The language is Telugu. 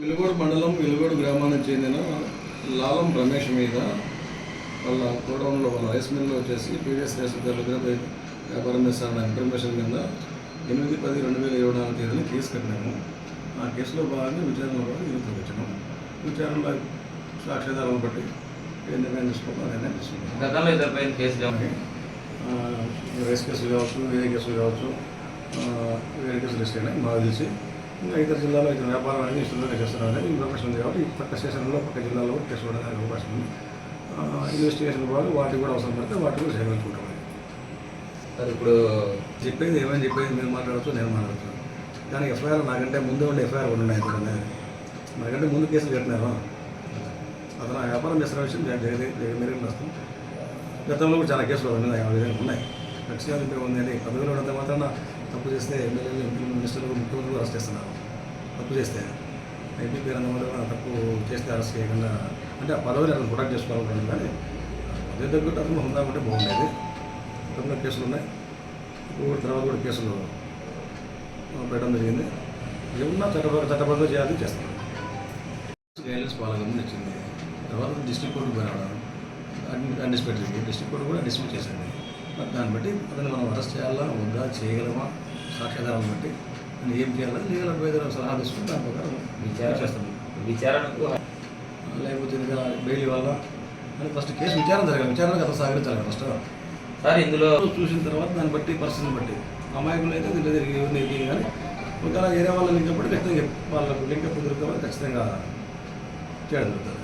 మండలం వెలుగోడు గ్రామానికి చెందిన లాలం రమేష్ మీద వాళ్ళ గోడౌన్లో వాళ్ళ రైస్ మిల్లో వచ్చేసి పీడిఎస్ రైస్ దగ్గర వ్యాపారం చేస్తారన్న ఇన్ఫర్మేషన్ కింద ఎనిమిది పది రెండు వేల ఇరవై నాలుగు తేదీన కేసు కట్టినాము. ఆ కేసులో భాగంగా విచారణలో భాగంగా ఈరోజు వచ్చినాము విచారణలో సాక్ష్యాధారాలను బట్టి నిర్ణయం తీసుకోవాలో ఆ నిర్ణయం? ఆ, రేస్ కేసులు కావచ్చు వేరే కేసులు కావచ్చు వేరే కేసులు అయినాయి. మాకు తెలిసి ఇంకా ఇతర జిల్లాలో ఇతర వ్యాపారం అనేది ఇష్టంగా చేస్తున్నారు అనేది ఇన్ఫర్మేషన్ ఉంది కాబట్టి పక్క స్టేషన్లో పక్క జిల్లాలో కూడా కేసులు అవకాశం ఉంది ఇన్వెస్టిగేషన్ వాళ్ళు వాటికి కూడా అవసరం పడితే వాటికి కూడా చేయగలుగుతుంటాం సార్ ఇప్పుడు చెప్పేది ఏమని చెప్పేది మీరు మాట్లాడుతూ నేను మాట్లాడుతున్నాను కానీ ఎఫ్ఐఆర్ నాకంటే ముందు ఉండే ఎఫ్ఐఆర్ కూడా ఉన్నాయి ఇక్కడ నాకంటే ముందు కేసులు కట్టినారు అతను ఆ వ్యాపారం చేస్తున్న విషయం జరిగి జరిగి గతంలో కూడా చాలా కేసులు ఉన్నాయి ఆ విధంగా ఉన్నాయి ఖచ్చితంగా ఉంది అంటే పదవిలో ఉన్నంత మాత్రాన తప్పు చేస్తే ఎమ్మెల్యేలు ఎంపీలు మినిస్టర్లు ముఖ్యమంత్రులు అరెస్ట్ చేస్తున్నారు. తప్పు చేస్తే. ఎంపీ పేరు అన్న వల్ల తప్పు చేస్తే అరెస్ట్ చేయకుండా అంటే ఆ పదవిని అతను ప్రొటెక్ట్ చేసుకోవాలనుకున్నాను కానీ అదే దగ్గర అతను హుందా ఉంటే బాగుండేది. గతంలో కేసులు ఉన్నాయి. ఇప్పుడు తర్వాత కూడా కేసులు పెట్టడం జరిగింది. ఏమన్నా చట్టపర చట్టపరంగా చేయాలి చేస్తాను గైడ్లైన్స్ పాలకం వచ్చింది తర్వాత డిస్ట్రిక్ట్ కోర్టు పోయినాడు అన్డిస్పెక్టరీకి డిస్ట్రిక్ట్ కోర్టు కూడా డిస్మిస్ చేసింది. దాన్ని బట్టి అతన్ని మనం అరెస్ట్ చేయాలా వద్దా చేయగలమా సాక్ష్యాధారాలను బట్టి అని ఏం చేయాలా లీగల్ అడ్వైజర్ సలహా తీసుకుని దాని ప్రకారం విచారణ విచారణకు లేకపోతే ఇంకా బెయిల్ ఇవ్వాలా అని ఫస్ట్ కేసు విచారణ జరగాలి. విచారణకు అతను సహకరించాలి కదా ఫస్ట్. సార్ ఇందులో చూసిన తర్వాత దాన్ని బట్టి పరిస్థితిని బట్టి అమాయకులు అయితే దీంట్లో తిరిగి ఎవరిని కానీ ఒకవేళ వేరే వాళ్ళ లింక్ అప్పుడు ఖచ్చితంగా వాళ్ళకు లింక్ కుదిరితే ఖచ్చితంగా చేయడం జరుగుతుంది